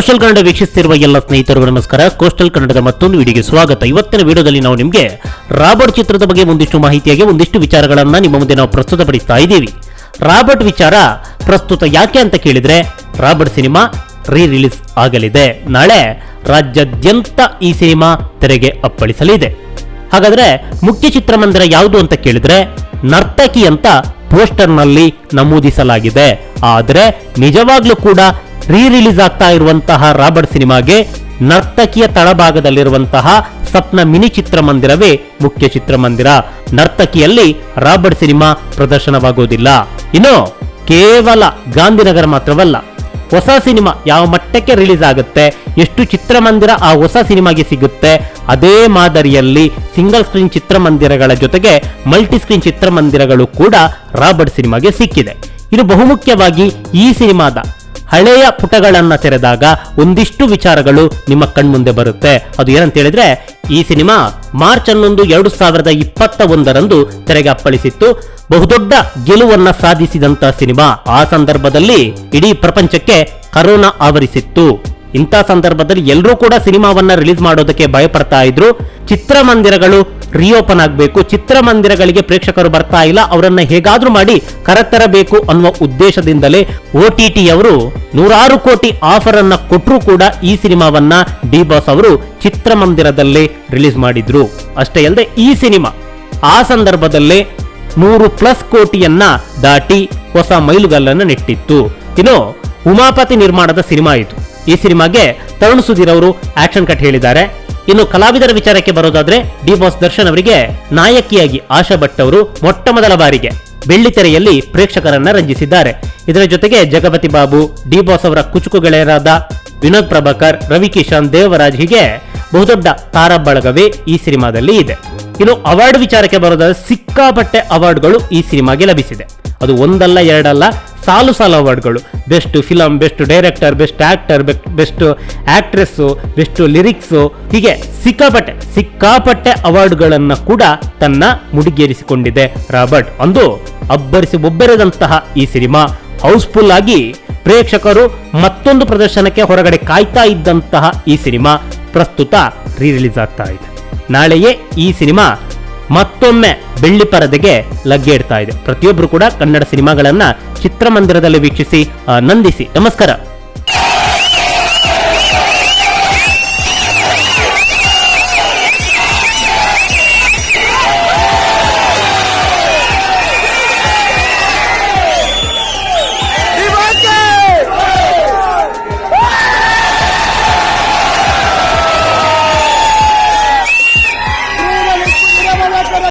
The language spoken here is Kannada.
ಕೋಸ್ಟಲ್ ಕನ್ನಡ ವೀಕ್ಷಿಸುತ್ತಿರುವ ಎಲ್ಲ ಸ್ನೇಹಿತರು ನಮಸ್ಕಾರ. ಕೋಸ್ಟಲ್ ಕನ್ನಡದ ಮತ್ತೊಂದು ವಿಡಿಯೋಗೆ ಸ್ವಾಗತ. ಇವತ್ತಿನ ವಿಡಿಯೋದಲ್ಲಿ ನಾವು ನಿಮಗೆ ರಾಬರ್ಟ್ ಚಿತ್ರದ ಬಗ್ಗೆ ಒಂದಿಷ್ಟು ಮಾಹಿತಿಯಾಗಿ, ಒಂದಿಷ್ಟು ವಿಚಾರಗಳನ್ನು ನಿಮ್ಮ ಮುಂದೆ ನಾವು ಪ್ರಸ್ತುತಪಡಿಸ್ತಾ ಇದ್ದೀವಿ. ರಾಬರ್ಟ್ ವಿಚಾರ ಪ್ರಸ್ತುತ ಯಾಕೆ ಅಂತ ಕೇಳಿದ್ರೆ, ರಾಬರ್ಟ್ ಸಿನಿಮಾ ರೀ ರಿಲೀಸ್ ಆಗಲಿದೆ. ನಾಳೆ ರಾಜ್ಯಾದ್ಯಂತ ಈ ಸಿನಿಮಾ ತೆರೆಗೆ ಅಪ್ಪಳಿಸಲಿದೆ. ಹಾಗಾದ್ರೆ ಮುಖ್ಯ ಚಿತ್ರಮಂದಿರ ಯಾವುದು ಅಂತ ಕೇಳಿದ್ರೆ, ನರ್ತಕಿ ಅಂತ ಪೋಸ್ಟರ್ನಲ್ಲಿ ನಮೂದಿಸಲಾಗಿದೆ. ಆದರೆ ನಿಜವಾಗ್ಲೂ ಕೂಡ ರೀ ರಿಲೀಸ್ ಆಗ್ತಾ ಇರುವಂತಹ ರಾಬರ್ಟ್ ಸಿನಿಮಾಗೆ ನರ್ತಕಿಯ ತಳಭಾಗದಲ್ಲಿರುವಂತಹ ಸಪ್ನ ಮಿನಿ ಚಿತ್ರಮಂದಿರವೇ ಮುಖ್ಯ ಚಿತ್ರಮಂದಿರ. ನರ್ತಕಿಯಲ್ಲಿ ರಾಬರ್ಟ್ ಸಿನಿಮಾ ಪ್ರದರ್ಶನವಾಗುವುದಿಲ್ಲ. ಇನ್ನು ಕೇವಲ ಗಾಂಧಿನಗರ ಮಾತ್ರವಲ್ಲ, ಹೊಸ ಸಿನಿಮಾ ಯಾವ ಮಟ್ಟಕ್ಕೆ ರಿಲೀಸ್ ಆಗುತ್ತೆ, ಎಷ್ಟು ಚಿತ್ರಮಂದಿರ ಆ ಹೊಸ ಸಿನಿಮಾಗೆ ಸಿಗುತ್ತೆ, ಅದೇ ಮಾದರಿಯಲ್ಲಿ ಸಿಂಗಲ್ ಸ್ಕ್ರೀನ್ ಚಿತ್ರಮಂದಿರಗಳ ಜೊತೆಗೆ ಮಲ್ಟಿ ಸ್ಕ್ರೀನ್ ಚಿತ್ರಮಂದಿರಗಳು ಕೂಡ ರಾಬರ್ಟ್ ಸಿನಿಮಾಗೆ ಸಿಕ್ಕಿದೆ. ಇದು ಬಹುಮುಖ್ಯವಾಗಿ ಈ ಸಿನಿಮಾದ ಹಳೆಯ ಪುಟಗಳನ್ನ ತೆರೆದಾಗ ಒಂದಿಷ್ಟು ವಿಚಾರಗಳು ನಿಮ್ಮ ಕಣ್ಮುಂದೆ ಬರುತ್ತೆ. ಅದು ಏನಂತ ಹೇಳಿದ್ರೆ, ಈ ಸಿನಿಮಾ ಮಾರ್ಚ್ ಹನ್ನೊಂದು ಎರಡು ಸಾವಿರದ ಇಪ್ಪತ್ತ ಒಂದರಂದು ತೆರೆಗೆ ಅಪ್ಪಳಿಸಿತ್ತು. ಬಹುದೊಡ್ಡ ಗೆಲುವನ್ನ ಸಾಧಿಸಿದಂತ ಸಿನಿಮಾ. ಆ ಸಂದರ್ಭದಲ್ಲಿ ಇಡೀ ಪ್ರಪಂಚಕ್ಕೆ ಕರೋನಾ ಆವರಿಸಿತ್ತು. ಇಂಥ ಸಂದರ್ಭದಲ್ಲಿ ಎಲ್ಲರೂ ಕೂಡ ಸಿನಿಮಾವನ್ನ ರಿಲೀಸ್ ಮಾಡೋದಕ್ಕೆ ಭಯಪಡ್ತಾ ಇದ್ರು. ಚಿತ್ರಮಂದಿರಗಳು ರಿಓಪನ್ ಆಗಬೇಕು. ಚಿತ್ರಮಂದಿರಗಳಿಗೆ ಪ್ರೇಕ್ಷಕರು ಬರ್ತಾ ಇಲ್ಲ. ಅವರನ್ನ ಹೇಗಾದ್ರೂ ಮಾಡಿ ಕರೆತರಬೇಕು ಅನ್ನುವ ಉದ್ದೇಶದಿಂದಲೇ ಒ ಟಿ ಟಿ ಅವರು ನೂರಾರು ಕೋಟಿ ಆಫರ್ ಅನ್ನ ಕೊಟ್ಟರೂ ಕೂಡ ಈ ಸಿನಿಮಾವನ್ನ ಡಿ ಬಾಸ್ ಅವರು ಚಿತ್ರಮಂದಿರದಲ್ಲೇ ರಿಲೀಸ್ ಮಾಡಿದ್ರು. ಅಷ್ಟೇ ಅಲ್ಲದೆ ಈ ಸಿನಿಮಾ ಆ ಸಂದರ್ಭದಲ್ಲೇ ನೂರು ಪ್ಲಸ್ ಕೋಟಿಯನ್ನ ದಾಟಿ ಹೊಸ ಮೈಲುಗಲ್ಲನ್ನು ನೆಟ್ಟಿತ್ತು. ಇನ್ನು ಉಮಾಪತಿ ನಿರ್ಮಾಣದ ಸಿನಿಮಾ ಇದು. ಈ ಸಿನಿಮಾಗೆ ತರುಣ್ ಸುಧೀರ್ ಅವರು ಆಕ್ಷನ್ ಕಟ್ ಹೇಳಿದ್ದಾರೆ. ಇನ್ನು ಕಲಾವಿದರ ವಿಚಾರಕ್ಕೆ ಬರೋದಾದ್ರೆ ಡಿ ಬಾಸ್ ದರ್ಶನ್ ಅವರಿಗೆ ನಾಯಕಿಯಾಗಿ ಆಶಾ ಭಟ್ ಅವರು ಮೊಟ್ಟ ಮೊದಲ ಬಾರಿಗೆ ಬೆಳ್ಳಿತೆರೆಯಲ್ಲಿ ಪ್ರೇಕ್ಷಕರನ್ನ ರಂಜಿಸಿದ್ದಾರೆ. ಇದರ ಜೊತೆಗೆ ಜಗಪತಿ ಬಾಬು, ಡಿ ಬಾಸ್ ಅವರ ಕುಚುಕು ಗೆಳೆಯರಾದ ವಿನೋದ್ ಪ್ರಭಾಕರ್, ರವಿ ಕಿಶನ್, ದೇವರಾಜ್ ಹೀಗೆ ಬಹುದೊಡ್ಡ ತಾರಾ ಬಳಗವೇ ಈ ಸಿನಿಮಾದಲ್ಲಿ ಇದೆ. ಇನ್ನು ಅವಾರ್ಡ್ ವಿಚಾರಕ್ಕೆ ಬರೋದಾದ್ರೆ ಸಿಕ್ಕಾಪಟ್ಟೆ ಅವಾರ್ಡ್ಗಳು ಈ ಸಿನಿಮಾಗೆ ಲಭಿಸಿದೆ. ಅದು ಒಂದಲ್ಲ, ಎರಡಲ್ಲ ಸಾಲು ಸಾಲು ಅವಾರ್ಡ್ಗಳು. Best film best director best actor best actress best lyrics ಹೀಗೆ ಸಿಕ್ಕಾಪಟ್ಟೆ ಸಿಕ್ಕಾಪಟ್ಟೆ ಅವಾರ್ಡ್ಗಳನ್ನು ಕೂಡ ತನ್ನ ಮುಡಿಗೇರಿಸಿಕೊಂಡಿದೆ ರಾಬರ್ಟ್. ಅಂದು ಅಬ್ಬರಿಸಿ ಒಬ್ಬರದಂತಹ ಈ ಸಿನಿಮಾ. ಹೌಸ್ಫುಲ್ ಆಗಿ ಪ್ರೇಕ್ಷಕರು ಮತ್ತೊಂದು ಪ್ರದರ್ಶನಕ್ಕೆ ಹೊರಗಡೆ ಕಾಯ್ತಾ ಇದ್ದಂತಹ ಈ ಸಿನಿಮಾ ಪ್ರಸ್ತುತ ರೀ ರಿಲೀಸ್ ಆಗ್ತಾ ಇದೆ. ನಾಳೆಯೇ ಈ ಸಿನಿಮಾ ಮತ್ತೊಮ್ಮೆ ಬೆಳ್ಳಿ ಪರದೆಗೆ ಲಗ್ಗೆ ಇಡ್ತಾ ಇದೆ. ಪ್ರತಿಯೊಬ್ಬರು ಕೂಡ ಕನ್ನಡ ಸಿನಿಮಾಗಳನ್ನ ಚಿತ್ರಮಂದಿರದಲ್ಲಿ ವೀಕ್ಷಿಸಿ ಆನಂದಿಸಿ ನಮಸ್ಕಾರ.